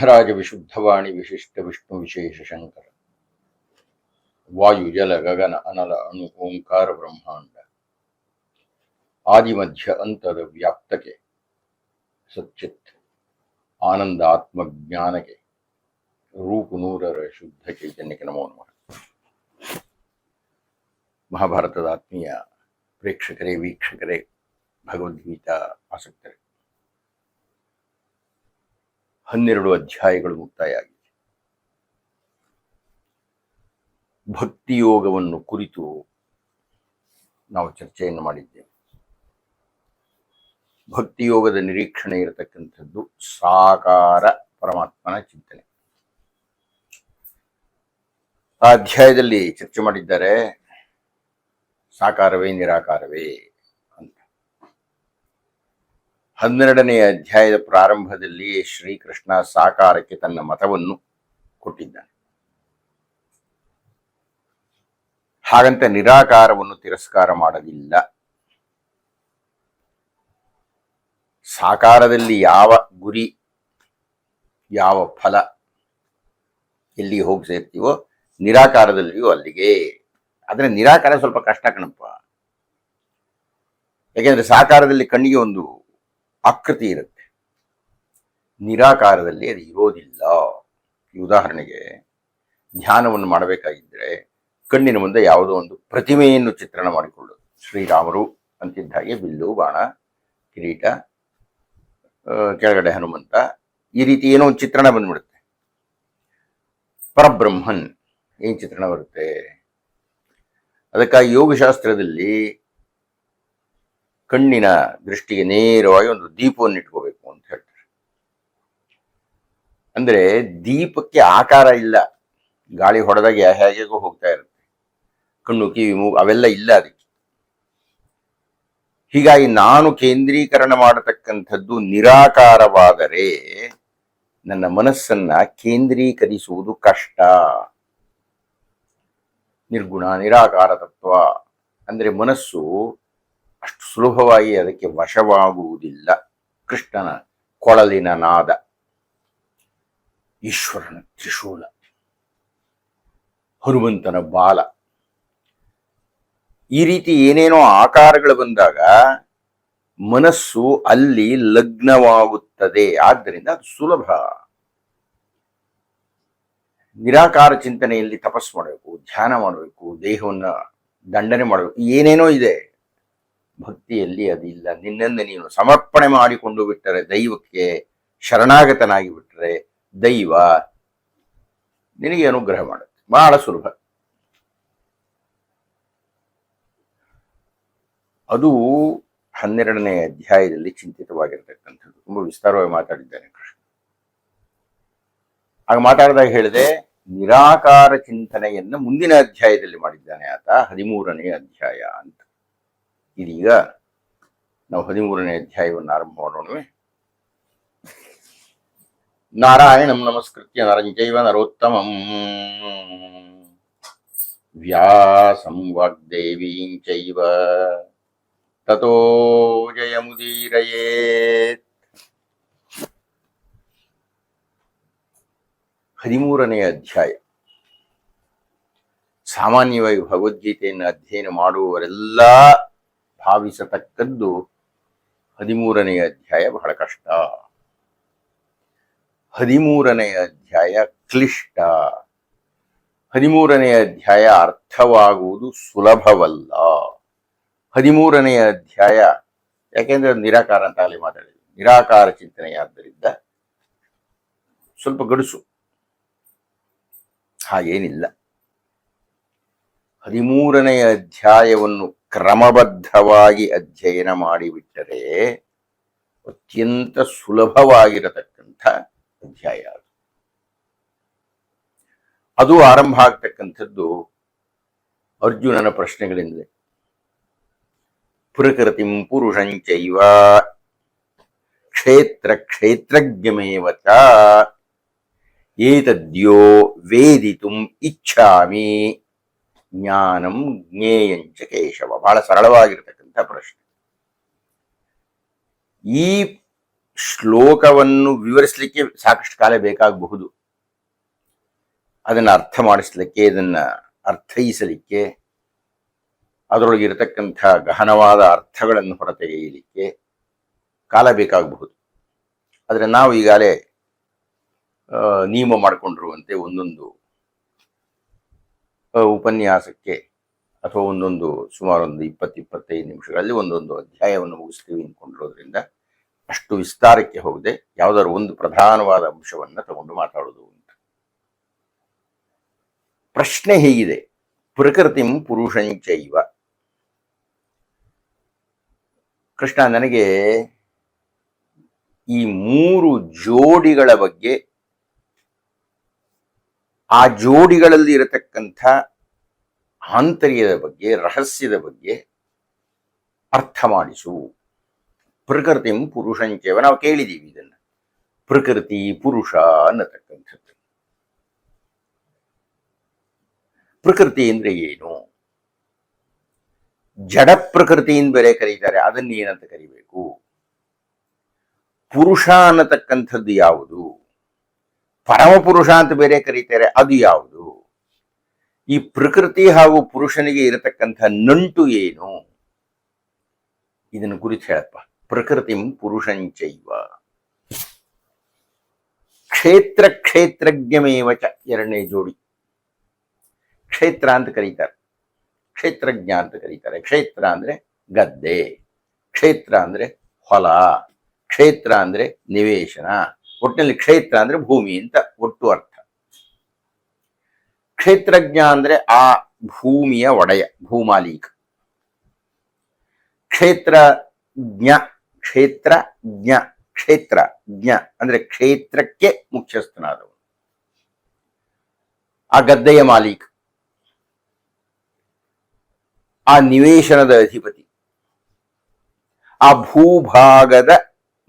ಸಿದ್ಧರಾಜ ವಿಶುದ್ಧವಾಣಿ ವಿಶಿಷ್ಟ ವಿಷ್ಣು ವಿಶೇಷ ಶಂಕರ ವಾಯು ಜಲ ಗಗನ ಅನಲ ಅಣು ಓಂಕಾರ ಬ್ರಹ್ಮಾಂಡ ಆದಿಮಧ್ಯ ಅಂತದ ವ್ಯಾಪ್ತಕ್ಕೆ ಸಚ್ಚಿತ್ ಆನಂದ ಆತ್ಮಜ್ಞಾನಕ್ಕೆ ರೂಪು ನೂರರ ಶುದ್ಧ ಚೈತನ್ಯಕ್ಕೆ ನಮೋ ನಮಃ ಮಹಾಭಾರತದ ಆತ್ಮೀಯ ಪ್ರೇಕ್ಷಕರೇ ವೀಕ್ಷಕರೇ ಭಗವದ್ಗೀತಾ ಆಸಕ್ತರೇ ಹನ್ನೆರಡು ಅಧ್ಯಾಯಗಳು ಮುಕ್ತಾಯ ಆಗಿದೆ ಭಕ್ತಿ ಯೋಗವನ್ನು ಕುರಿತು ನಾವು ಚರ್ಚೆಯನ್ನು ಮಾಡಿದ್ದೇವೆ. ಭಕ್ತಿ ಯೋಗದ ನಿರೀಕ್ಷಣೆ ಇರತಕ್ಕಂಥದ್ದು ಸಾಕಾರ ಪರಮಾತ್ಮನ ಚಿಂತನೆ. ಆ ಅಧ್ಯಾಯದಲ್ಲಿ ಚರ್ಚೆ ಮಾಡಿದ್ದಾರೆ, ಸಾಕಾರವೇ ನಿರಾಕಾರವೇ. ಹನ್ನೆರಡನೆಯ ಅಧ್ಯಾಯದ ಪ್ರಾರಂಭದಲ್ಲಿ ಶ್ರೀಕೃಷ್ಣ ಸಾಕಾರಕ್ಕೆ ತನ್ನ ಮತವನ್ನು ಕೊಟ್ಟಿದ್ದಾನೆ. ಹಾಗಂತ ನಿರಾಕಾರವನ್ನು ತಿರಸ್ಕಾರ ಮಾಡಲಿಲ್ಲ. ಸಾಕಾರದಲ್ಲಿ ಯಾವ ಗುರಿ, ಯಾವ ಫಲ ಎಲ್ಲಿ ಹೋಗಿ ಸೇರ್ತೀವೋ ನಿರಾಕಾರದಲ್ಲಿಯೂ ಅಲ್ಲಿಗೆ. ಆದರೆ ನಿರಾಕಾರ ಸ್ವಲ್ಪ ಕಷ್ಟ ಕಣಪ್ಪ. ಯಾಕೆಂದ್ರೆ ಸಾಕಾರದಲ್ಲಿ ಕಣ್ಣಿಗೆ ಒಂದು ಆಕೃತಿ ಇರುತ್ತೆ. ನಿರಾಕಾರದಲ್ಲಿ ಅದು ಇರೋದಿಲ್ಲ. ಉದಾಹರಣೆಗೆ ಧ್ಯಾನವನ್ನು ಮಾಡಬೇಕಾಗಿದ್ದರೆ ಕಣ್ಣಿನ ಮುಂದೆ ಯಾವುದೋ ಒಂದು ಪ್ರತಿಮೆಯನ್ನು ಚಿತ್ರಣ ಮಾಡಿಕೊಳ್ಳೋದು. ಶ್ರೀರಾಮರು ಅಂತಿದ್ದ ಹಾಗೆ ಬಿಲ್ಲು, ಬಾಣ, ಕಿರೀಟ ಕೆಳಗಡೆ ಹನುಮಂತ ಈ ರೀತಿ ಏನೋ ಒಂದು ಚಿತ್ರಣ ಬಂದ್ಬಿಡುತ್ತೆ. ಪರಬ್ರಹ್ಮನ್ ಏನ್ ಚಿತ್ರಣ ಬರುತ್ತೆ? ಅದಕ್ಕಾಗಿ ಯೋಗಶಾಸ್ತ್ರದಲ್ಲಿ ಕಣ್ಣಿನ ದೃಷ್ಟಿಗೆ ನೇರವಾಗಿ ಒಂದು ದೀಪವನ್ನು ಇಟ್ಕೋಬೇಕು ಅಂತ ಹೇಳ್ತಾರೆ. ಅಂದ್ರೆ ದೀಪಕ್ಕೆ ಆಕಾರ ಇಲ್ಲ. ಗಾಳಿ ಹೊಡೆದಾಗ ಹೇಗೆಗೋ ಹೋಗ್ತಾ ಇರುತ್ತೆ. ಕಣ್ಣು, ಕಿವಿ, ಮೂಗು, ಅವೆಲ್ಲ ಇಲ್ಲ ಅದಕ್ಕೆ. ಹೀಗಾಗಿ ನಾನು ಕೇಂದ್ರೀಕರಣ ಮಾಡತಕ್ಕಂಥದ್ದು ನಿರಾಕಾರವಾದರೆ ನನ್ನ ಮನಸ್ಸನ್ನ ಕೇಂದ್ರೀಕರಿಸುವುದು ಕಷ್ಟ. ನಿರ್ಗುಣ, ನಿರಾಕಾರ ತತ್ವ. ಅಂದ್ರೆ ಮನಸ್ಸು ಅಷ್ಟು ಸುಲಭವಾಗಿ ಅದಕ್ಕೆ ವಶವಾಗುವುದಿಲ್ಲ. ಕೃಷ್ಣನ ಕೊಳಲಿನ ನಾದ. ಈಶ್ವರನ ತ್ರಿಶೂಲ. ಹನುಮಂತನ ಬಾಲ. ಈ ರೀತಿ ಏನೇನೋ ಆಕಾರಗಳು ಬಂದಾಗ ಮನಸ್ಸು ಅಲ್ಲಿ ಲಗ್ನವಾಗುತ್ತದೆ. ಆದ್ದರಿಂದ ಅದು ಸುಲಭ. ನಿರಾಕಾರ ಚಿಂತನೆಯಲ್ಲಿ ತಪಸ್ಸು ಮಾಡಬೇಕು, ಧ್ಯಾನ ಮಾಡಬೇಕು, ದೇಹವನ್ನು ದಂಡನೆ ಮಾಡಬೇಕು, ಏನೇನೋ ಇದೆ. ಭಕ್ತಿಯಲ್ಲಿ ಅದಿಲ್ಲ. ನಿನ್ನನ್ನು ನೀನು ಸಮರ್ಪಣೆ ಮಾಡಿಕೊಂಡು ಬಿಟ್ಟರೆ ದೈವಕ್ಕೆ ಶರಣಾಗತನಾಗಿ ಬಿಟ್ಟರೆ ದೈವ ನಿನಗೆ ಅನುಗ್ರಹ ಮಾಡುತ್ತೆ. ಬಹಳ ಸುಲಭ. ಅದು ಹನ್ನೆರಡನೇ ಅಧ್ಯಾಯದಲ್ಲಿ ಚಿಂತಿತವಾಗಿರತಕ್ಕಂಥದ್ದು. ತುಂಬಾ ವಿಸ್ತಾರವಾಗಿ ಮಾತಾಡಿದ್ದಾನೆ ಕೃಷ್ಣ. ಆಗ ಮಾತಾಡಿದಾಗ ಹೇಳಿದೆ, ನಿರಾಕಾರ ಚಿಂತನೆಯನ್ನು ಮುಂದಿನ ಅಧ್ಯಾಯದಲ್ಲಿ ಮಾಡಿದ್ದಾನೆ ಆತ, ಹದಿಮೂರನೇ ಅಧ್ಯಾಯ ಅಂತ. ಇದೀಗ ನಾವು ಹದಿಮೂರನೇ ಅಧ್ಯಾಯವನ್ನು ಆರಂಭ ಮಾಡೋಣವೇ ನಾರಾಯಣಂ ನಮಸ್ಕೃತ್ಯ ನರಂಜೈವ ನರೋತ್ತಮಂ. ವ್ಯಾಸಂ ವಾಗ್ದೇವೀಂ ಚೈವ. ತಥೋ ಜಯಮುದೀರಯೇತ್. ಹದಿಮೂರನೆಯ ಅಧ್ಯಾಯ. ಸಾಮಾನ್ಯವಾಗಿ ಭಗವದ್ಗೀತೆಯನ್ನು ಅಧ್ಯಯನ ಮಾಡುವವರೆಲ್ಲ ಭಾವಿಸತಕ್ಕದ್ದು ಹದಿಮೂರನೆಯ ಅಧ್ಯಾಯ ಬಹಳ ಕಷ್ಟ. ಹದಿಮೂರನೆಯ ಅಧ್ಯಾಯ ಕ್ಲಿಷ್ಟ. ಹದಿಮೂರನೆಯ ಅಧ್ಯಾಯ ಅರ್ಥವಾಗುವುದು ಸುಲಭವಲ್ಲ. ಹದಿಮೂರನೆಯ ಅಧ್ಯಾಯ, ಯಾಕೆಂದ್ರೆ ನಿರಾಕಾರ ಅಂತ ಅಲ್ಲಿ ಮಾತಾಡಿದ್ವಿ. ನಿರಾಕಾರ ಚಿಂತನೆಯಾದ್ದರಿಂದ ಸ್ವಲ್ಪ ಗಡುಸು. ಹಾಗೇನಿಲ್ಲ. ಹದಿಮೂರನೆಯ ಅಧ್ಯಾಯವನ್ನು ಕ್ರಮಬದ್ಧವಾಗಿ ಅಧ್ಯಯನ ಮಾಡಿಬಿಟ್ಟರೆ ಅತ್ಯಂತ ಸುಲಭವಾಗಿರತಕ್ಕಂಥ ಅಧ್ಯಾಯ ಅದು. ಆರಂಭ ಆಗ್ತಕ್ಕಂಥದ್ದು ಅರ್ಜುನನ ಪ್ರಶ್ನೆಗಳಿಂದಲೇ. ಪ್ರಕೃತಿಂ ಪುರುಷಂಚೈವ ಕ್ಷೇತ್ರ ಕ್ಷೇತ್ರಜ್ಞಮೇವ ಚ, ಏತದ್ಯೋ ವೇದಿತುಂ ಇಚ್ಛಾಮಿ. ಜ್ಞಾನಂ ಜ್ಞೇಯಂಚ ಕೇಶವ. ಬಹಳ ಸರಳವಾಗಿರತಕ್ಕಂಥ ಪ್ರಶ್ನೆ. ಈ ಶ್ಲೋಕವನ್ನು ವಿವರಿಸಲಿಕ್ಕೆ ಸಾಕಷ್ಟು ಕಾಲ ಬೇಕಾಗಬಹುದು. ಅದನ್ನ ಅರ್ಥ ಮಾಡಿಸ್ಲಿಕ್ಕೆ, ಇದನ್ನ ಅರ್ಥೈಸಲಿಕ್ಕೆ ಅದರೊಳಗೆ ಇರತಕ್ಕಂಥ ಗಹನವಾದ ಅರ್ಥಗಳನ್ನು ಹೊರತೆಗೆಯಲಿಕ್ಕೆ ಕಾಲ ಬೇಕಾಗಬಹುದು. ಆದರೆ ನಾವು ಈಗಾಗಲೇ ನಿಯಮ ಮಾಡಿಕೊಂಡಿರುವಂತೆ ಒಂದೊಂದು ಉಪನ್ಯಾಸಕ್ಕೆ ಅಥವಾ ಒಂದೊಂದು ಸುಮಾರು ಒಂದು ಇಪ್ಪತ್ತು ಇಪ್ಪತ್ತೈದು ನಿಮಿಷಗಳಲ್ಲಿ ಒಂದೊಂದು ಅಧ್ಯಾಯವನ್ನು ಮುಗಿಸ್ತೀವಿ ಅಂದ್ಕೊಂಡಿರೋದ್ರಿಂದ ಅಷ್ಟು ವಿಸ್ತಾರಕ್ಕೆ ಹೋಗದೆ ಯಾವುದಾದ್ರು ಒಂದು ಪ್ರಧಾನವಾದ ಅಂಶವನ್ನ ತಗೊಂಡು ಮಾತಾಡೋದು ಅಂತ. ಪ್ರಶ್ನೆ ಹೀಗಿದೆ. ಪ್ರಕೃತಿಂ ಪುರುಷಂಚೈವ. ಕೃಷ್ಣ, ನನಗೆ ಈ ಮೂರು ಜೋಡಿಗಳ ಬಗ್ಗೆ ಆ ಜೋಡಿಗಳಲ್ಲಿ ಇರತಕ್ಕಂಥ ಆಂತರ್ಯದ ಬಗ್ಗೆ, ರಹಸ್ಯದ ಬಗ್ಗೆ ಅರ್ಥ ಮಾಡಿಸು. ಪ್ರಕೃತಿಂ ಪುರುಷಂಚೇವ, ನಾವು ಕೇಳಿದ್ದೀವಿ ಇದನ್ನ. ಪ್ರಕೃತಿ ಪುರುಷ ಅನ್ನತಕ್ಕಂಥದ್ದು. ಪ್ರಕೃತಿ ಅಂದ್ರೆ ಏನು? ಜಡ ಪ್ರಕೃತಿ ಅಂತ ಬೇರೆ ಕರೀತಾರೆ, ಅದನ್ನೇನಂತ ಕರಿಬೇಕು? ಪುರುಷ ಅನ್ನತಕ್ಕಂಥದ್ದು ಯಾವುದು? ಪರಮ ಪುರುಷ ಅಂತ ಬೇರೆ ಕರೀತಾರೆ, ಅದು ಯಾವುದು? ಈ ಪ್ರಕೃತಿ ಹಾಗೂ ಪುರುಷನಿಗೆ ಇರತಕ್ಕಂಥ ನಂಟು ಏನು? ಇದನ್ನು ಕುರಿತು ಹೇಳಪ್ಪ. ಪ್ರಕೃತಿಂ ಪುರುಷಂಚೈವ ಕ್ಷೇತ್ರ ಕ್ಷೇತ್ರಜ್ಞಮೇವಚ ಎರಡನೇ ಜೋಡಿ. ಕ್ಷೇತ್ರ ಅಂತ ಕರೀತಾರೆ. ಕ್ಷೇತ್ರಜ್ಞ ಅಂತ ಕರೀತಾರೆ. ಕ್ಷೇತ್ರ ಅಂದ್ರೆ ಗದ್ದೆ. ಕ್ಷೇತ್ರ ಅಂದ್ರೆ ಹೊಲ. ಕ್ಷೇತ್ರ ಅಂದ್ರೆ ನಿವೇಶನ. ಒಟ್ಟಿನಲ್ಲಿ ಕ್ಷೇತ್ರ ಅಂದ್ರೆ ಭೂಮಿ ಅಂತ ಒಟ್ಟು ಅರ್ಥ. ಕ್ಷೇತ್ರಜ್ಞ ಅಂದ್ರೆ ಆ ಭೂಮಿಯ ಒಡೆಯ, ಭೂಮಾಲೀಕ. ಕ್ಷೇತ್ರ ಜ್ಞ ಕ್ಷೇತ್ರ ಜ್ಞ ಕ್ಷೇತ್ರ ಜ್ಞ ಅಂದ್ರೆ ಕ್ಷೇತ್ರಕ್ಕೆ ಮುಖ್ಯಸ್ಥನಾದವನು. ಆ ಗದ್ದೆಯ ಮಾಲೀಕ. ಆ ನಿವೇಶನದ ಅಧಿಪತಿ. ಆ ಭೂಭಾಗದ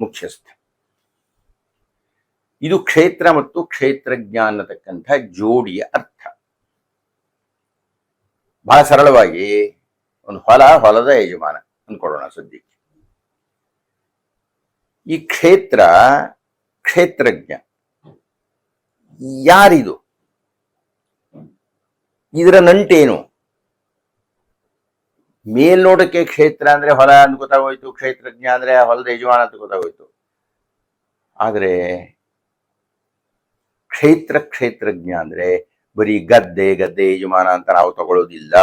ಮುಖ್ಯಸ್ಥ. ಇದು ಕ್ಷೇತ್ರ ಮತ್ತು ಕ್ಷೇತ್ರಜ್ಞ ಅನ್ನತಕ್ಕಂಥ ಜೋಡಿಯ ಅರ್ಥ. ಬಹಳ ಸರಳವಾಗಿ ಒಂದು ಹೊಲ, ಹೊಲದ ಯಜಮಾನ ಅಂದ್ಕೊಳ್ಳೋಣ ಸದ್ಯಕ್ಕೆ. ಈ ಕ್ಷೇತ್ರ, ಕ್ಷೇತ್ರಜ್ಞ. ಯಾರಿದು? ಇದರ ನಂಟೇನು? ಮೇಲ್ನೋಟಕ್ಕೆ ಕ್ಷೇತ್ರ ಅಂದ್ರೆ ಹೊಲ ಅಂತ ಗೊತ್ತಾಗೋಯ್ತು, ಕ್ಷೇತ್ರಜ್ಞ ಅಂದ್ರೆ ಹೊಲದ ಯಜಮಾನ ಅಂತ ಗೊತ್ತಾಗೋಯ್ತು. ಆದ್ರೆ ಕ್ಷೇತ್ರ ಕ್ಷೇತ್ರಜ್ಞ ಅಂದ್ರೆ ಬರೀ ಗದ್ದೆ ಗದ್ದೆ ಯಜಮಾನ ಅಂತ ನಾವು ತಗೊಳ್ಳೋದಿಲ್ಲ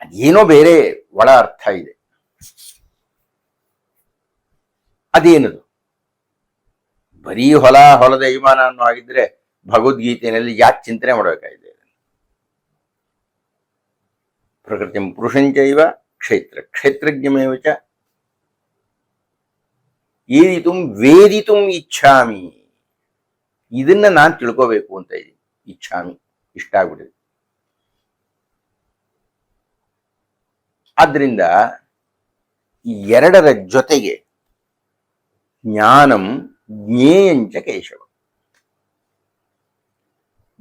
ಅದೇನೋ ಬೇರೆ ಒಳ ಅರ್ಥ ಇದೆ. ಅದೇನದು? ಬರೀ ಹೊಲ, ಹೊಲದ ಯಜಮಾನ ಅನ್ನೋ ಆಗಿದ್ರೆ ಭಗವದ್ಗೀತೆಯಲ್ಲಿ ಯಾಕೆ ಚಿಂತನೆ ಮಾಡಬೇಕಾಗಿದೆ? ಪ್ರಕೃತಿ ಪುರುಷಂಚೈವ ಕ್ಷೇತ್ರ ಕ್ಷೇತ್ರಜ್ಞಮೇವ ಚ ಏದಿತು ವೇದಿತು ಇಚ್ಛಾಮಿ. ಇದನ್ನ ನಾನು ತಿಳ್ಕೋಬೇಕು ಅಂತ ಇದ್ದೀನಿ. ಇಚ್ಛಾಮಿ ಇಷ್ಟ ಆಗ್ಬಿಟ್ಟಿದೆ. ಆದ್ರಿಂದ ಈ ಎರಡರ ಜೊತೆಗೆ ಜ್ಞಾನಂ ಜ್ಞೇಯಂಚ ಕೇಶವ.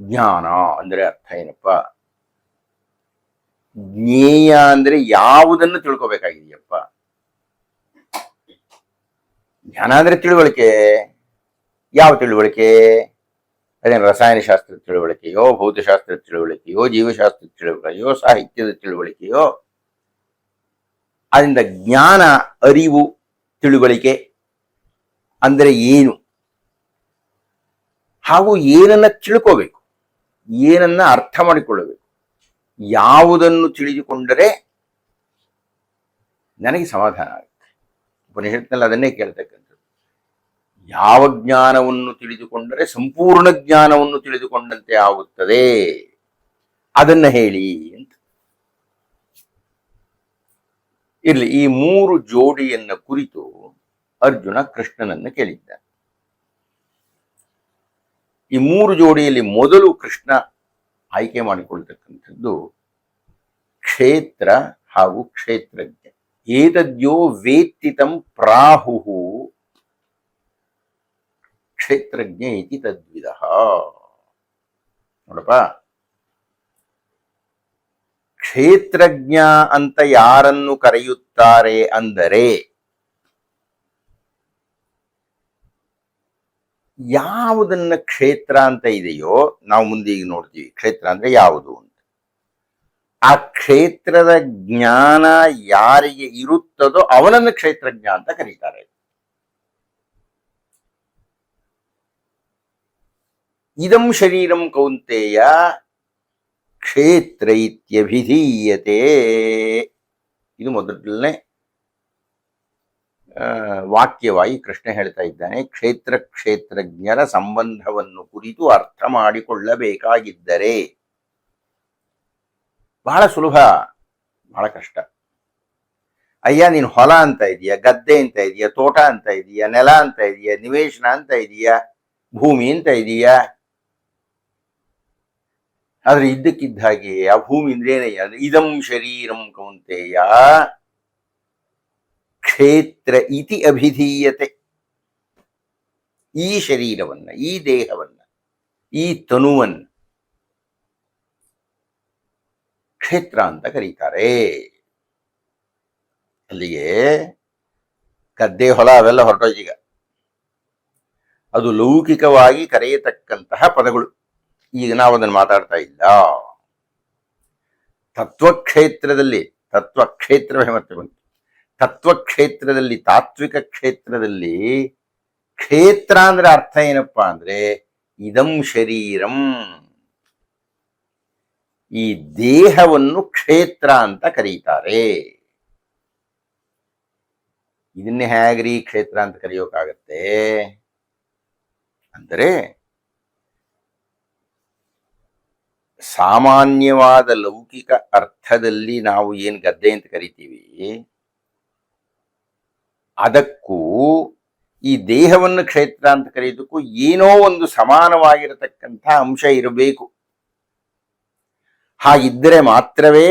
ಜ್ಞಾನ ಅಂದ್ರೆ ಅರ್ಥ ಏನಪ್ಪ? ಜ್ಞೇಯ ಅಂದ್ರೆ ಯಾವುದನ್ನು ತಿಳ್ಕೊಬೇಕಾಗಿದೆಯಪ್ಪ? ಜ್ಞಾನ ಅಂದ್ರೆ ತಿಳುವಳಿಕೆ. ಯಾವ ತಿಳುವಳಿಕೆ? ಅದೇನು ರಸಾಯನಶಾಸ್ತ್ರದ ತಿಳುವಳಿಕೆಯೋ, ಭೌತಶಾಸ್ತ್ರದ ತಿಳುವಳಿಕೆಯೋ, ಜೀವಶಾಸ್ತ್ರದ ತಿಳುವಳಿಕೆಯೋ, ಸಾಹಿತ್ಯದ ತಿಳುವಳಿಕೆಯೋ, ಅದರಿಂದ ಜ್ಞಾನ, ಅರಿವು, ತಿಳುವಳಿಕೆ ಅಂದರೆ ಏನು? ಹಾಗೂ ಏನನ್ನ ತಿಳ್ಕೋಬೇಕು? ಏನನ್ನ ಅರ್ಥ ಮಾಡಿಕೊಳ್ಳಬೇಕು? ಯಾವುದನ್ನು ತಿಳಿದುಕೊಂಡರೆ ನನಗೆ ಸಮಾಧಾನ ಆಗುತ್ತೆ? ಉಪನಿಷತ್ನಲ್ಲಿ ಅದನ್ನೇ ಕೇಳ್ತಕ್ಕಂಥದ್ದು. ಯಾವ ಜ್ಞಾನವನ್ನು ತಿಳಿದುಕೊಂಡರೆ ಸಂಪೂರ್ಣ ಜ್ಞಾನವನ್ನು ತಿಳಿದುಕೊಂಡಂತೆ ಆಗುತ್ತದೆ. ಅದನ್ನ ಹೇಳಿ ಅಂತ. ಇರಲಿ, ಈ ಮೂರು ಜೋಡಿಯನ್ನ ಕುರಿತು ಅರ್ಜುನ ಕೃಷ್ಣನನ್ನು ಕೇಳಿದ್ದ ಈ ಮೂರು ಜೋಡಿಯಲ್ಲಿ ಮೊದಲು ಕೃಷ್ಣ ಆಯ್ಕೆ ಮಾಡಿಕೊಳ್ತಕ್ಕಂಥದ್ದು ಕ್ಷೇತ್ರ ಹಾಗೂ ಕ್ಷೇತ್ರಜ್ಞ. ಏತದ್ಯೋ ವೇತ್ತಿತಂ ಪ್ರಾಹು ಕ್ಷೇತ್ರಜ್ಞ ಇತಿ ತದ್ವಿಧ ನೋಡಪ್ಪ. ಕ್ಷೇತ್ರಜ್ಞ ಅಂತ ಯಾರನ್ನು ಕರೆಯುತ್ತಾರೆ ಅಂದರೆ ಯಾವುದನ್ನ ಕ್ಷೇತ್ರ ಅಂತ ಇದೆಯೋ, ನಾವು ಮುಂದೆ ಈಗ ನೋಡ್ತೀವಿ, ಕ್ಷೇತ್ರ ಅಂದ್ರೆ ಯಾವುದು ಅಂತ. ಆ ಕ್ಷೇತ್ರದ ಜ್ಞಾನ ಯಾರಿಗೆ ಇರುತ್ತದೋ ಅವನನ್ನು ಕ್ಷೇತ್ರಜ್ಞ ಅಂತ ಕರೀತಾರೆ. ಇದಂ ಶರೀರಂ ಕೌಂತೆಯ ಕ್ಷೇತ್ರ ಇತ್ಯಭಿಧೀಯತೆ ಇದು ಮೊದಲನೇ ವಾಕ್ಯವಾಗಿ ಕೃಷ್ಣ ಹೇಳ್ತಾ ಇದ್ದಾನೆ, ಕ್ಷೇತ್ರ ಕ್ಷೇತ್ರಜ್ಞರ ಸಂಬಂಧವನ್ನು ಕುರಿತು ಅರ್ಥ ಮಾಡಿಕೊಳ್ಳಬೇಕಾಗಿದ್ದರೆ ಬಹಳ ಸುಲಭ, ಬಹಳ ಕಷ್ಟ. ಅಯ್ಯ, ನೀನು ಹೊಲ ಅಂತ ಇದೀಯ, ಗದ್ದೆ ಅಂತ ಇದೆಯಾ, ತೋಟ ಅಂತ ಇದೆಯಾ, ನೆಲ ಅಂತ ಇದೆಯಾ, ನಿವೇಶನ ಅಂತ ಇದೆಯಾ, ಭೂಮಿ ಅಂತ ಇದೀಯ? ಆದ್ರೆ ಇದ್ದಕ್ಕಿದ್ದ ಹಾಗೆ ಆ ಭೂಮಿ ಇದಂ ಶರೀರಂ ಕೌಂತೆಯ ಕ್ಷೇತ್ರ ಇತಿ ಅಭಿಧೀಯತೆ. ಈ ಶರೀರವನ್ನ, ಈ ದೇಹವನ್ನ, ಈ ತನುವನ್ನ ಕ್ಷೇತ್ರ ಅಂತ ಕರೀತಾರೆ. ಅಲ್ಲಿಗೆ ಗದ್ದೆ, ಹೊಲ ಅವೆಲ್ಲ ಹೊರಟೋಯ್ತೀಗ ಅದು ಲೌಕಿಕವಾಗಿ ಕರೆಯತಕ್ಕಂತಹ ಪದಗಳು. ಈಗ ನಾವು ಅದನ್ನು ಮಾತಾಡ್ತಾ ಇಲ್ಲ. ತತ್ವಕ್ಷೇತ್ರದಲ್ಲಿ, ತತ್ವಕ್ಷೇತ್ರವೇ ಮತ್ತೆ ಬಂತು. ತತ್ವಕ್ಷೇತ್ರದಲ್ಲಿ, ತಾತ್ವಿಕ ಕ್ಷೇತ್ರದಲ್ಲಿ ಕ್ಷೇತ್ರ ಅಂದ್ರೆ ಅರ್ಥ ಏನಪ್ಪಾ ಅಂದ್ರೆ ಇದಂ ಶರೀರಂ. ಈ ದೇಹವನ್ನು ಕ್ಷೇತ್ರ ಅಂತ ಕರೀತಾರೆ. ಇದನ್ನೇ ಹೇಗ್ರಿ ಕ್ಷೇತ್ರ ಅಂತ ಕರೆಯೋಕ್ಕಾಗತ್ತೆ ಅಂದರೆ ಸಾಮಾನ್ಯವಾದ ಲೌಕಿಕ ಅರ್ಥದಲ್ಲಿ ನಾವು ಏನ್ ಗದ್ದೆ ಅಂತ ಕರಿತೀವಿ? ಅದಕ್ಕೂ ಈ ದೇಹವನ್ನು ಕ್ಷೇತ್ರ ಅಂತ ಕರೆಯೋದಕ್ಕೂ ಏನೋ ಒಂದು ಸಮಾನವಾಗಿರತಕ್ಕಂಥ ಅಂಶ ಇರಬೇಕು. ಹಾಗಿದ್ದರೆ ಮಾತ್ರವೇ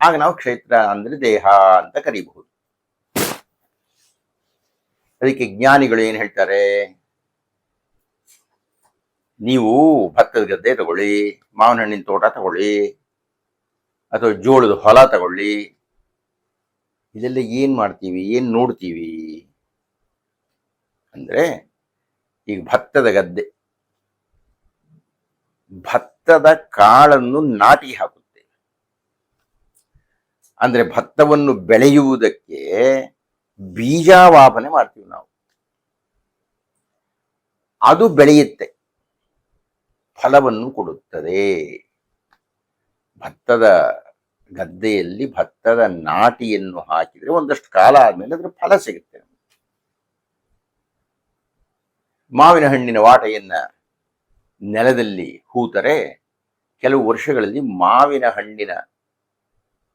ಆಗ ನಾವು ಕ್ಷೇತ್ರ ಅಂದ್ರೆ ದೇಹ ಅಂತ ಕರೀಬಹುದು. ಅದಕ್ಕೆ ಜ್ಞಾನಿಗಳು ಏನ್ ಹೇಳ್ತಾರೆ? ನೀವು ಭತ್ತದ ಗದ್ದೆ ತಗೊಳ್ಳಿ ಮಾವಿನ ಹಣ್ಣಿನ ತೋಟ ತಗೊಳ್ಳಿ, ಅಥವಾ ಜೋಳದ ಹೊಲ ತಗೊಳ್ಳಿ, ಇದೆಲ್ಲ ಏನ್ ಮಾಡ್ತೀವಿ, ಏನ್ ನೋಡ್ತೀವಿ? ಅಂದ್ರೆ ಈಗ ಭತ್ತದ ಗದ್ದೆ, ಭತ್ತದ ಕಾಳನ್ನು ನಾಟಿ ಹಾಕುತ್ತೆ ಅಂದ್ರೆ ಭತ್ತವನ್ನು ಬೆಳೆಯುವುದಕ್ಕೆ ಬೀಜಾವಾಪನೆ ಮಾಡ್ತೀವಿ ನಾವು. ಅದು ಬೆಳೆಯುತ್ತೆ. ಫಲವನ್ನು ಕೊಡುತ್ತದೆ. ಭತ್ತದ ಗದ್ದೆಯಲ್ಲಿ ಭತ್ತದ ನಾಟಿಯನ್ನು ಹಾಕಿದರೆ ಒಂದಷ್ಟು ಕಾಲ ಆದಮೇಲೆ ಅದರ ಫಲ ಸಿಗುತ್ತೆ. ಮಾವಿನ ಹಣ್ಣಿನ ವಾಟೆಯನ್ನ ನೆಲದಲ್ಲಿ ಹೂತರೆ ಕೆಲವು ವರ್ಷಗಳಲ್ಲಿ ಮಾವಿನ ಹಣ್ಣಿನ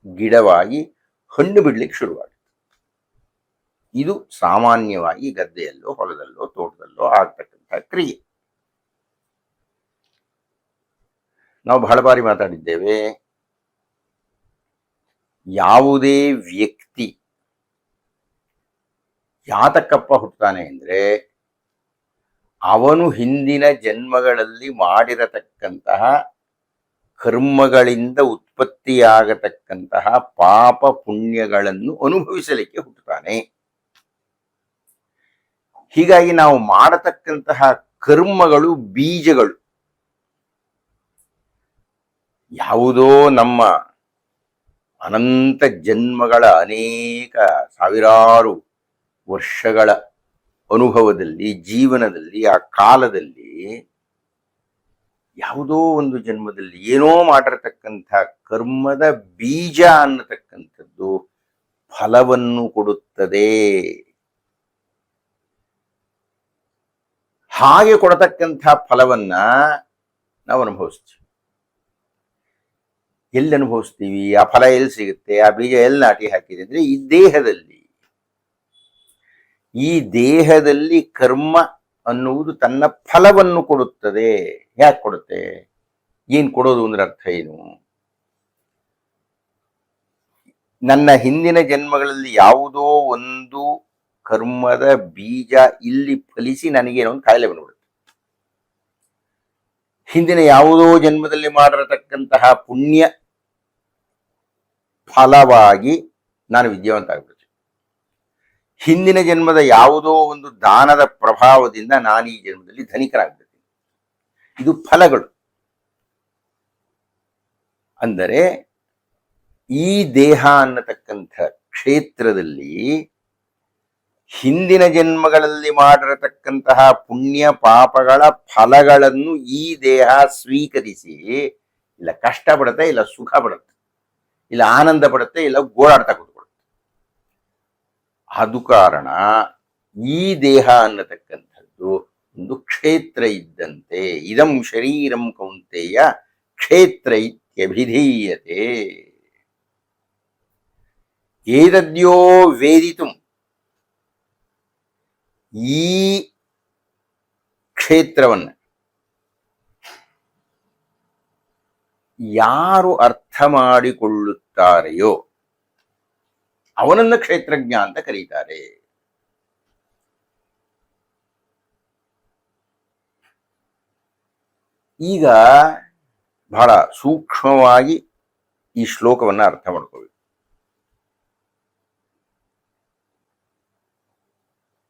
ಗಿಡವಾಗಿ ಹಣ್ಣು ಬಿಡ್ಲಿಕ್ಕೆ ಶುರುವಾಗುತ್ತೆ ಇದು ಸಾಮಾನ್ಯವಾಗಿ ಗದ್ದೆಯಲ್ಲೋ ಹೊಲದಲ್ಲೋ ತೋಟದಲ್ಲೋ ಆಗ್ತಕ್ಕಂಥ ಕ್ರಿಯೆ. ನಾವು ಬಹಳ ಬಾರಿ ಮಾತಾಡಿದ್ದೇವೆ. ಯಾವುದೇ ವ್ಯಕ್ತಿ ಯಾತಕ್ಕಪ್ಪ ಹುಟ್ಟುತ್ತಾನೆ ಅಂದ್ರೆ ಅವನು ಹಿಂದಿನ ಜನ್ಮಗಳಲ್ಲಿ ಮಾಡಿರತಕ್ಕಂತಹ ಕರ್ಮಗಳಿಂದ ಉತ್ಪತ್ತಿಯಾಗತಕ್ಕಂತಹ ಪಾಪ ಪುಣ್ಯಗಳನ್ನು ಅನುಭವಿಸಲಿಕ್ಕೆ ಹುಟ್ಟುತ್ತಾನೆ. ಹೀಗಾಗಿ ನಾವು ಮಾಡತಕ್ಕಂತಹ ಕರ್ಮಗಳು ಬೀಜಗಳು. ಯಾವುದೋ ನಮ್ಮ ಅನಂತ ಜನ್ಮಗಳ ಅನೇಕ ಸಾವಿರಾರು ವರ್ಷಗಳ ಅನುಭವದಲ್ಲಿ, ಜೀವನದಲ್ಲಿ, ಆ ಕಾಲದಲ್ಲಿ ಯಾವುದೋ ಒಂದು ಜನ್ಮದಲ್ಲಿ ಏನೋ ಮಾಡಿರತಕ್ಕಂಥ ಕರ್ಮದ ಬೀಜ ಅನ್ನತಕ್ಕಂಥದ್ದು ಫಲವನ್ನು ಕೊಡುತ್ತದೆ. ಹಾಗೆ ಕೊಡತಕ್ಕಂಥ ಫಲವನ್ನ ನಾವು ಅನುಭವಿಸ್ತೀವಿ. ಎಲ್ಲಿ ಅನುಭವಿಸ್ತೀವಿ? ಆ ಫಲ ಎಲ್ಲಿ ಸಿಗುತ್ತೆ? ಆ ಬೀಜ ಎಲ್ಲಿ ನಾಟಿ ಹಾಕಿದೆ ಅಂದ್ರೆ ಈ ದೇಹದಲ್ಲಿ. ಈ ದೇಹದಲ್ಲಿ ಕರ್ಮ ಅನ್ನುವುದು ತನ್ನ ಫಲವನ್ನು ಕೊಡುತ್ತದೆ. ಯಾಕೆ ಕೊಡುತ್ತೆ? ಏನ್ ಕೊಡೋದು ಅಂದ್ರೆ ಅರ್ಥ ಏನು? ನನ್ನ ಹಿಂದಿನ ಜನ್ಮಗಳಲ್ಲಿ ಯಾವುದೋ ಒಂದು ಕರ್ಮದ ಬೀಜ ಇಲ್ಲಿ ಫಲಿಸಿ ನನಗೇನೋ ಒಂದು ಕಾಯಿಲೆ ಬಂದ್ಬಿಡುತ್ತೆ. ಹಿಂದಿನ ಯಾವುದೋ ಜನ್ಮದಲ್ಲಿ ಮಾಡಿರತಕ್ಕಂತಹ ಪುಣ್ಯ ಫಲವಾಗಿ ನಾನು ವಿದ್ಯಾವಂತ ಆಗ್ಬಿಡ್ತೀನಿ ಹಿಂದಿನ ಜನ್ಮದ ಯಾವುದೋ ಒಂದು ದಾನದ ಪ್ರಭಾವದಿಂದ ನಾನು ಈ ಜನ್ಮದಲ್ಲಿ ಧನಿಕರಾಗ್ಬಿಡ್ತೀನಿ ಇದು ಫಲಗಳು. ಅಂದರೆ ಈ ದೇಹ ಅನ್ನತಕ್ಕಂಥ ಕ್ಷೇತ್ರದಲ್ಲಿ ಹಿಂದಿನ ಜನ್ಮಗಳಲ್ಲಿ ಮಾಡಿರತಕ್ಕಂತಹ ಪುಣ್ಯ ಪಾಪಗಳ ಫಲಗಳನ್ನು ಈ ದೇಹ ಸ್ವೀಕರಿಸಿ, ಇಲ್ಲ ಕಷ್ಟ ಪಡುತ್ತೆ ಇಲ್ಲ ಸುಖ ಪಡುತ್ತೆ ಇಲ್ಲ ಆನಂದ ಪಡುತ್ತೆ, ಇಲ್ಲ ಗೋಳಾಡ್ತಾ ಕೂತ್ಕೊಳ್ಳುತ್ತೆ. ಅದು ಕಾರಣ ಈ ದೇಹ ಅನ್ನತಕ್ಕಂಥದ್ದು ಒಂದು ಕ್ಷೇತ್ರ ಇದ್ದಂತೆ, ಇದಂ ಶರೀರಂ ಕೌಂತೆಯ ಕ್ಷೇತ್ರ ಇತ್ಯಭಿಧೀಯತೆ. ಏತದ್ಯೋ ವೇದಿತು. ಈ ಕ್ಷೇತ್ರವನ್ನು ಯಾರು ಅರ್ಥ ಮಾಡಿಕೊಳ್ಳುತ್ತಾರೆಯೋ ಅವನನ್ನ ಕ್ಷೇತ್ರಜ್ಞ ಅಂತ ಕರೀತಾರೆ. ಈಗ ಬಹಳ ಸೂಕ್ಷ್ಮವಾಗಿ ಈ ಶ್ಲೋಕವನ್ನ ಅರ್ಥ ಮಾಡ್ಕೋಬೇಕು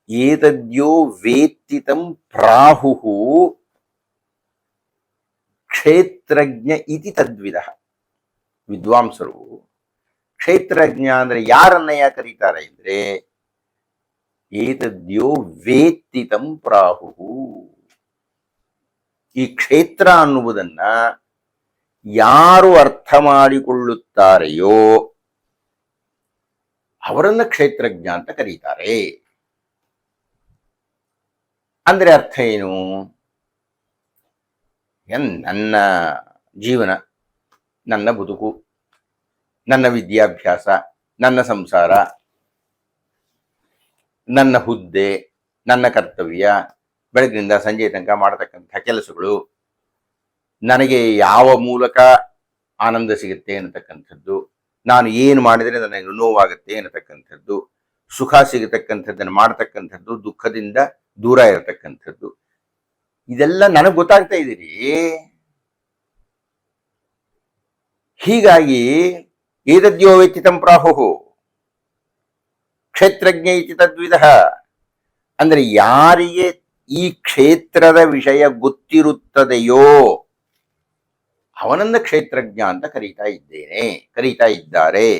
ಏತದ್ಯೋ ವೇತ್ತಿತಂ ಪ್ರಾಹು ಕ್ಷೇತ್ರಜ್ಞ ಇತಿ ತದ್ವಿಧ ವಿದ್ವಾಂಸರು, ಕ್ಷೇತ್ರಜ್ಞ ಅಂದ್ರೆ ಯಾರನ್ನಯ್ಯ ಕರೀತಾರೆ ಅಂದ್ರೆ, ಏತದ್ಯೋ ವೇತ್ತಿತಂ ಪ್ರಾಹು. ಈ ಕ್ಷೇತ್ರ ಅನ್ನುವುದನ್ನ ಯಾರು ಅರ್ಥ ಮಾಡಿಕೊಳ್ಳುತ್ತಾರೆಯೋ, ಅವರನ್ನ ಕ್ಷೇತ್ರಜ್ಞ ಅಂತ ಕರೀತಾರೆ. ಅಂದ್ರೆ ಅರ್ಥ ಏನು? ನನ್ನ ಜೀವನ, ನನ್ನ ಬದುಕು, ನನ್ನ ವಿದ್ಯಾಭ್ಯಾಸ, ನನ್ನ ಸಂಸಾರ, ನನ್ನ ಹುದ್ದೆ, ನನ್ನ ಕರ್ತವ್ಯ ಬೆಳಗಿನಿಂದ ಸಂಜೆ ತನಕ ಮಾಡತಕ್ಕಂಥ ಕೆಲಸಗಳು, ನನಗೆ ಯಾವ ಮೂಲಕ ಆನಂದ ಸಿಗುತ್ತೆ ಅನ್ನತಕ್ಕಂಥದ್ದು, ನಾನು ಏನು ಮಾಡಿದರೆ ನನಗೆ ನೋವಾಗುತ್ತೆ ಅನ್ನತಕ್ಕಂಥದ್ದು, ಸುಖ ಸಿಗತಕ್ಕಂಥದ್ದನ್ನು ಮಾಡತಕ್ಕಂಥದ್ದು, ದುಃಖದಿಂದ ದೂರ ಇರತಕ್ಕಂಥದ್ದು. ಇದೆಲ್ಲ ನನಗೆ ಗೊತ್ತಾಗ್ತಾ ಇದೀರಿ. ಹೀಗಾಗಿ ಏತದ್ಯೋ ವ್ಯಕ್ತಿತಂ ಪ್ರಾಹು ಕ್ಷೇತ್ರಜ್ಞ ಇತಿ ತದ್ವಿಧ ಅಂದ್ರೆ ಯಾರಿಗೆ ಈ ಕ್ಷೇತ್ರದ ವಿಷಯ ಗೊತ್ತಿರುತ್ತದೆಯೋ, ಅವನನ್ನ ಕ್ಷೇತ್ರಜ್ಞ ಅಂತ ಕರೀತಾ ಇದ್ದೇನೆ, ಕರೀತಾ ಇದ್ದಾರೆ.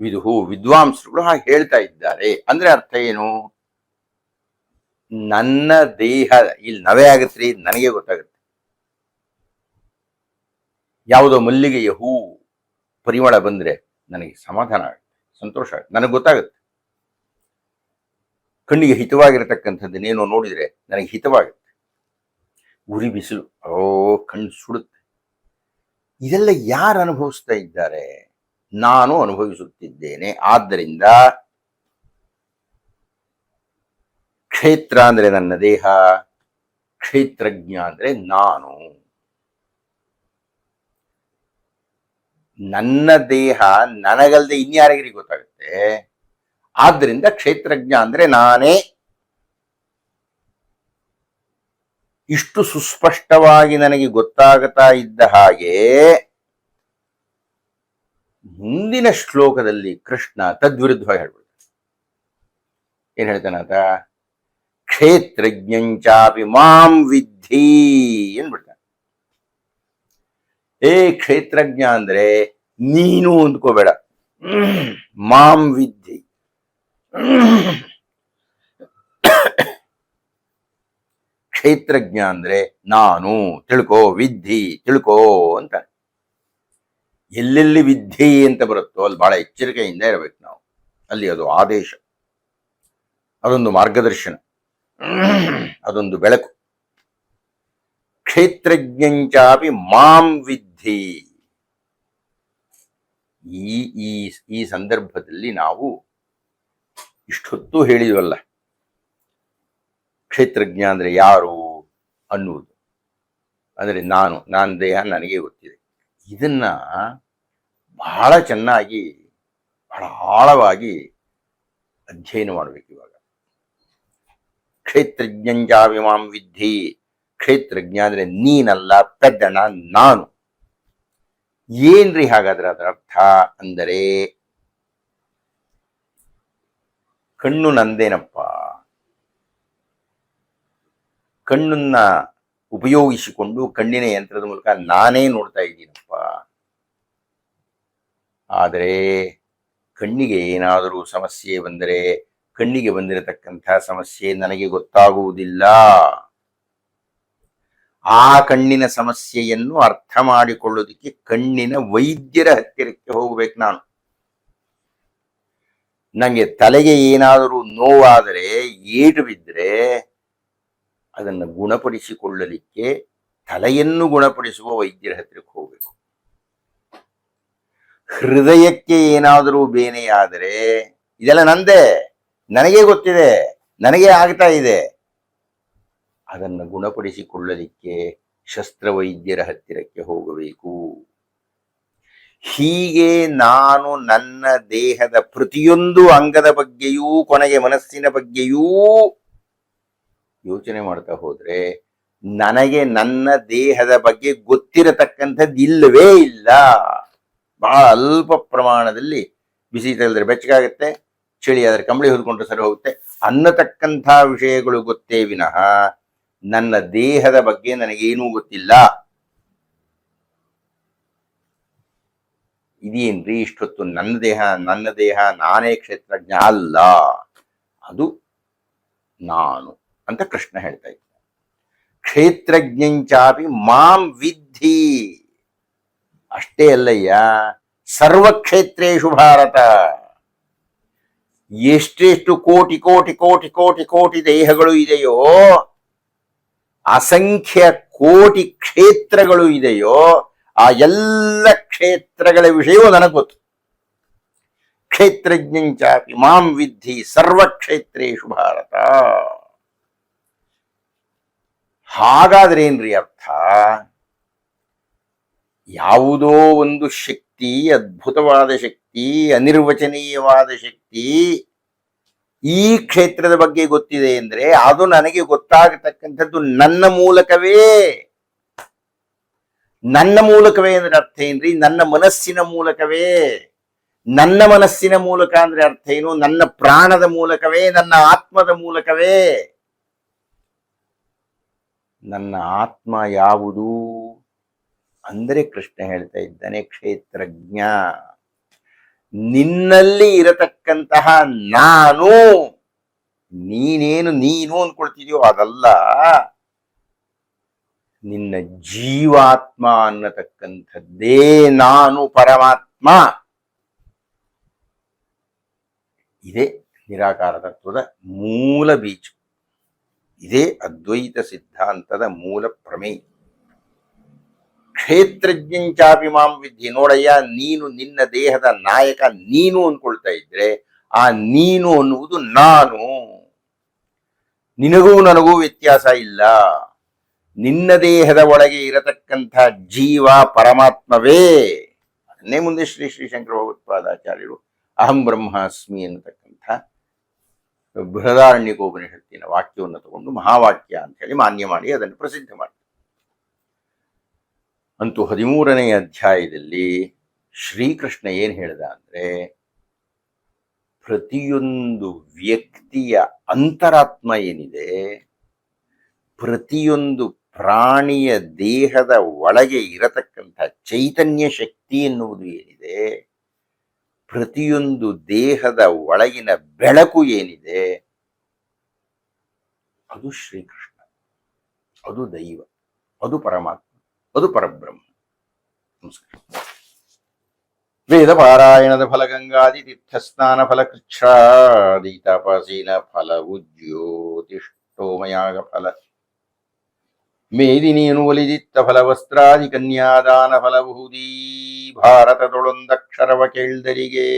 ವಿದುಹು ವಿದ್ವಾಂಸರುಗಳು ಹಾಗೆ ಹೇಳ್ತಾ ಇದ್ದಾರೆ. ಅಂದ್ರೆ ಅರ್ಥ ಏನು? ನನ್ನ ದೇಹ, ಇಲ್ಲಿ ನವೆ ಆಗತ್ರಿ ನನಗೆ ಗೊತ್ತಾಗುತ್ತೆ. ಯಾವುದೋ ಮಲ್ಲಿಗೆಯ ಹೂ ಪರಿಮಳ ಬಂದ್ರೆ ನನಗೆ ಸಮಾಧಾನ ಆಗುತ್ತೆ, ಸಂತೋಷ ಆಗುತ್ತೆ, ನನಗೆ ಗೊತ್ತಾಗುತ್ತೆ. ಕಣ್ಣಿಗೆ ಹಿತವಾಗಿರತಕ್ಕಂಥದ್ದನ್ನೇನೋ ನೋಡಿದ್ರೆ ನನಗೆ ಹಿತವಾಗುತ್ತೆ. ಉರಿ ಬಿಸಿಲು, ಓ, ಕಣ್ಣು ಸುಡುತ್ತೆ. ಇದೆಲ್ಲ ಯಾರು ಅನುಭವಿಸ್ತಾ ಇದ್ದಾರೆ? ನಾನು ಅನುಭವಿಸುತ್ತಿದ್ದೇನೆ. ಆದ್ದರಿಂದ ಕ್ಷೇತ್ರ ಅಂದ್ರೆ ನನ್ನ ದೇಹ, ಕ್ಷೇತ್ರಜ್ಞ ಅಂದ್ರೆ ನಾನು. ನನ್ನ ದೇಹ ನನಗಲ್ದೆ ಇನ್ಯಾರಿಗರಿಗೆ ಗೊತ್ತಾಗುತ್ತೆ? ಆದ್ದರಿಂದ ಕ್ಷೇತ್ರಜ್ಞ ಅಂದ್ರೆ ನಾನೇ. ಇಷ್ಟು ಸುಸ್ಪಷ್ಟವಾಗಿ ನನಗೆ ಗೊತ್ತಾಗತಾ ಇದ್ದ ಹಾಗೆ ಮುಂದಿನ ಶ್ಲೋಕದಲ್ಲಿ ಕೃಷ್ಣ ತದ್ವಿರುದ್ಧವಾಗಿ ಹೇಳ್ಬಿಡ್ತಾನೆ. ಏನ್ ಹೇಳ್ತಾನಾತ ಕ್ಷೇತ್ರಜ್ಞಂಚಾಪಿ ಮಾಂ ವಿದ್ಧಿ ಅಂದ್ಬಿಡ್ತಾನೆ ಏ ಕ್ಷೇತ್ರಜ್ಞ ಅಂದ್ರೆ ನೀನು ಅಂದ್ಕೋಬೇಡ. ಮಾಂ ವಿದ್ಧಿ. ಕ್ಷೇತ್ರಜ್ಞ ಅಂದ್ರೆ ನಾನು, ತಿಳ್ಕೋ ವಿದ್ಧಿ, ತಿಳ್ಕೋ ಅಂತ. ಎಲ್ಲೆಲ್ಲಿ ವಿದ್ಧಿ ಅಂತ ಬರುತ್ತೋ ಅಲ್ಲಿ ಬಹಳ ಎಚ್ಚರಿಕೆಯಿಂದ ಇರಬೇಕು ನಾವು. ಅಲ್ಲಿ ಅದು ಆದೇಶ. ಅದೊಂದು ಮಾರ್ಗದರ್ಶನ. ಅದೊಂದು ಬೆಳಕು. ಕ್ಷೇತ್ರಜ್ಞಂಚಾಪಿ ಮಾಂ ವಿದ್ಧಿ. ಈ ಈ ಈ ಸಂದರ್ಭದಲ್ಲಿ ನಾವು ಇಷ್ಟೊತ್ತು ಹೇಳಿದ್ವಲ್ಲ, ಕ್ಷೇತ್ರಜ್ಞ ಅಂದ್ರೆ ಯಾರು ಅನ್ನುವುದು. ಅಂದ್ರೆ ನಾನು ನಾನು ದೇಹ ನನಗೆ ಗೊತ್ತಿದೆ. ಇದನ್ನ ಬಹಳ ಚೆನ್ನಾಗಿ, ಬಹಳ ಆಳವಾಗಿ ಅಧ್ಯಯನ ಮಾಡಬೇಕು ಇವಾಗ. ಕ್ಷೇತ್ರಜ್ಞಂಜಾವಿಮಾಂ ವಿದ್ಧಿ. ಕ್ಷೇತ್ರಜ್ಞ ಅಂದ್ರೆ ನೀನಲ್ಲ ಪೆದ್ದಣ ನಾನು. ಏನ್ರಿ ಹಾಗಾದ್ರೆ ಅದರ ಅರ್ಥ ಅಂದರೆ, ಕಣ್ಣು ನಂದೇನಪ್ಪ? ಕಣ್ಣನ್ನ ಉಪಯೋಗಿಸಿಕೊಂಡು ಕಣ್ಣಿನ ಯಂತ್ರದ ಮೂಲಕ ನಾನೇ ನೋಡ್ತಾ ಇದ್ದೀನಪ್ಪ. ಆದರೆ ಕಣ್ಣಿಗೆ ಏನಾದರೂ ಸಮಸ್ಯೆ ಬಂದರೆ ಕಣ್ಣಿಗೆ ಬಂದಿರತಕ್ಕಂತಹ ಸಮಸ್ಯೆ ನನಗೆ ಗೊತ್ತಾಗುವುದಿಲ್ಲ. ಆ ಕಣ್ಣಿನ ಸಮಸ್ಯೆಯನ್ನು ಅರ್ಥ ಮಾಡಿಕೊಳ್ಳೋದಕ್ಕೆ ಕಣ್ಣಿನ ವೈದ್ಯರ ಹತ್ತಿರಕ್ಕೆ ಹೋಗ್ಬೇಕು ನಾನು. ನನಗೆ ತಲೆಗೆ ಏನಾದರೂ ನೋವಾದರೆ ಏಟು ಬಿದ್ದರೆ ಅದನ್ನು ಗುಣಪಡಿಸಿಕೊಳ್ಳಲಿಕ್ಕೆ ತಲೆಯನ್ನು ಗುಣಪಡಿಸುವ ವೈದ್ಯರ ಹತ್ತಿರಕ್ಕೆ ಹೋಗಬೇಕು. ಹೃದಯಕ್ಕೆ ಏನಾದರೂ ಬೇನೆಯಾದರೆ, ಇದೆಲ್ಲ ನಂದೇ. ನನಗೆ ಗೊತ್ತಿದೆ, ನನಗೆ ಆಗ್ತಾ ಇದೆ. ಅದನ್ನು ಗುಣಪಡಿಸಿಕೊಳ್ಳಲಿಕ್ಕೆ ಶಸ್ತ್ರವೈದ್ಯರ ಹತ್ತಿರಕ್ಕೆ ಹೋಗಬೇಕು. ಹೀಗೆ ನಾನು ನನ್ನ ದೇಹದ ಪ್ರತಿಯೊಂದು ಅಂಗದ ಬಗ್ಗೆಯೂ, ಕೊನೆಗೆ ಮನಸ್ಸಿನ ಬಗ್ಗೆಯೂ ಯೋಚನೆ ಮಾಡ್ತಾ ಹೋದ್ರೆ, ನನಗೆ ನನ್ನ ದೇಹದ ಬಗ್ಗೆ ಗೊತ್ತಿರತಕ್ಕಂಥದ್ದು ಇಲ್ಲವೇ ಇಲ್ಲ. ಬಹಳ ಅಲ್ಪ ಪ್ರಮಾಣದಲ್ಲಿ ಬಿಸಿ ತೆಗೆದ್ರೆ ಬೆಚ್ಚಗಾಗುತ್ತೆ. ಚಳಿ ಆದರೆ ಕಂಬಳಿ ಹೊದ್ಕೊಂಡ್ರೆ ಸರಿ ಹೋಗುತ್ತೆ. ಅನ್ನತಕ್ಕಂಥ ವಿಷಯಗಳು ಗೊತ್ತೇ ವಿನಃ ನನ್ನ ದೇಹದ ಬಗ್ಗೆ ನನಗೇನೂ ಗೊತ್ತಿಲ್ಲ. ಇದೇನ್ರಿ ಇಷ್ಟೊತ್ತು ನನ್ನ ದೇಹ ನನ್ನ ದೇಹ, ನಾನೇ ಕ್ಷೇತ್ರಜ್ಞ ಅಲ್ಲ. ಅದು ನಾನು ಅಂತ ಕೃಷ್ಣ ಹೇಳ್ತಾ ಇದ್ದ ಕ್ಷೇತ್ರಜ್ಞಂಚಾಪಿ ಮಾಂ ವಿದ್ಧಿ. ಅಷ್ಟೇ ಅಲ್ಲಯ್ಯ ಸರ್ವಕ್ಷೇತ್ರೇಶು ಭಾರತ. ಎಷ್ಟೆಷ್ಟು ಕೋಟಿ ಕೋಟಿ ಕೋಟಿ ಕೋಟಿ ಕೋಟಿ ದೇಹಗಳು ಇದೆಯೋ, ಅಸಂಖ್ಯ ಕೋಟಿ ಕ್ಷೇತ್ರಗಳು ಇದೆಯೋ, ಆ ಎಲ್ಲ ಕ್ಷೇತ್ರಗಳ ವಿಷಯವೂ ನನಗೆ ಗೊತ್ತು. ಕ್ಷೇತ್ರಜ್ಞಂಚಾಪಿ ಮಾಂ ವಿದ್ಧಿ ಸರ್ವಕ್ಷೇತ್ರೇಶು ಭಾರತ. ಹಾಗಾದ್ರೇನ್ರಿ ಅರ್ಥ? ಯಾವುದೋ ಒಂದು ಶಕ್ತಿ ಅದ್ಭುತವಾದ ಶಕ್ತಿ, ಅನಿರ್ವಚನೀಯವಾದ ಶಕ್ತಿ ಈ ಕ್ಷೇತ್ರದ ಬಗ್ಗೆ ಗೊತ್ತಿದೆ ಅಂದ್ರೆ ಅದು ನನಗೆ ಗೊತ್ತಾಗತಕ್ಕಂಥದ್ದು ನನ್ನ ಮೂಲಕವೇ. ನನ್ನ ಮೂಲಕವೇ ಅಂದ್ರೆ ಅರ್ಥ ಏನ್ರಿ? ನನ್ನ ಮನಸ್ಸಿನ ಮೂಲಕವೇ. ನನ್ನ ಮನಸ್ಸಿನ ಮೂಲಕ ಅಂದ್ರೆ ಅರ್ಥ ಏನು? ನನ್ನ ಪ್ರಾಣದ ಮೂಲಕವೇ, ನನ್ನ ಆತ್ಮದ ಮೂಲಕವೇ. ನನ್ನ ಆತ್ಮ ಯಾವುದು? ಅಂದರೆ ಕೃಷ್ಣ ಹೇಳ್ತಾ ಇದ್ದಾನೆ, ಕ್ಷೇತ್ರಜ್ಞ. ನಿನ್ನಲ್ಲಿ ಇರತಕ್ಕಂತಹ ನಾನು, ನೀನೇನು ನೀನು ಅನ್ಕೊಳ್ತಿದ್ಯೋ ಅದಲ್ಲ. ನಿನ್ನ ಜೀವಾತ್ಮ ಅನ್ನತಕ್ಕಂಥದ್ದೇ ನಾನು ಪರಮಾತ್ಮ. ಇದೇ ನಿರಾಕಾರ ತತ್ವದ ಮೂಲ ಬೀಜ. ಇದೇ ಅದ್ವೈತ ಸಿದ್ಧಾಂತದ ಮೂಲ ಪ್ರಮೇಯ. ಕ್ಷೇತ್ರಜ್ಞಂಚಾಪಿ ಮಾಂ ವಿದ್ಧಿ ನೋಡಯ್ಯ, ನೀನು ನಿನ್ನ ದೇಹದ ನಾಯಕ ನೀನು ಅನ್ಕೊಳ್ತಾ ಇದ್ರೆ, ಆ ನೀನು ಅನ್ನುವುದು ನಾನು. ನಿನಗೂ ನನಗೂ ವ್ಯತ್ಯಾಸ ಇಲ್ಲ. ನಿನ್ನ ದೇಹದ ಒಳಗೆ ಇರತಕ್ಕಂಥ ಜೀವ ಪರಮಾತ್ಮವೇ. ಅದನ್ನೇ ಮುಂದೆ ಶ್ರೀ ಶ್ರೀ ಶಂಕರ ಭಗವತ್ಪಾದಾಚಾರ್ಯರು ಅಹಂ ಬ್ರಹ್ಮಾಸ್ಮಿ ಅನ್ನತಕ್ಕಂಥ ಬೃಹದಾರಣ್ಯಕೋಪನಿಷತ್ತಿನ ವಾಕ್ಯವನ್ನು ತಗೊಂಡು ಮಹಾವಾಕ್ಯ ಅಂತ ಹೇಳಿ ಮಾನ್ಯ ಮಾಡಿ ಅದನ್ನು ಪ್ರಸಿದ್ಧ ಮಾಡಿ. ಅಂತೂ ಹದಿಮೂರನೇ ಅಧ್ಯಾಯದಲ್ಲಿ ಶ್ರೀಕೃಷ್ಣ ಏನು ಹೇಳಿದ ಅಂದರೆ, ಪ್ರತಿಯೊಂದು ವ್ಯಕ್ತಿಯ ಅಂತರಾತ್ಮ ಏನಿದೆ, ಪ್ರತಿಯೊಂದು ಪ್ರಾಣಿಯ ದೇಹದ ಒಳಗೆ ಇರತಕ್ಕಂಥ ಚೈತನ್ಯ ಶಕ್ತಿ ಎನ್ನುವುದು ಏನಿದೆ, ಪ್ರತಿಯೊಂದು ದೇಹದ ಒಳಗಿನ ಬೆಳಕು ಏನಿದೆ, ಅದು ಶ್ರೀಕೃಷ್ಣ, ಅದು ದೈವ, ಅದು ಪರಮಾತ್ಮ. ಅದು ಪರಬ್ರಹ್ಮ. ನಮಸ್ಕಾರ. ವೇದ ಪಾರಾಯಣದ ಫಲ ಗಂಗಾದಿ ತೀರ್ಥಸ್ನಾನ ಫಲ ಕೃಚ್ಛಾದಿ ತಪಸಿನ ಫಲವು ಜ್ಯೋತಿಷ್ಠೋಮಯಾಗ ಫಲ. ಮೇದಿನಿಯನು ಒಲಿದಿತ್ತ ಫಲ ವಸ್ತ್ರಾದಿ ಕನ್ಯಾದಾನ ಫಲಭೂದಿ ಭಾರತದೊಳೊಂದಕ್ಷರವ ಕೇಳ್ದರಿಗೆ.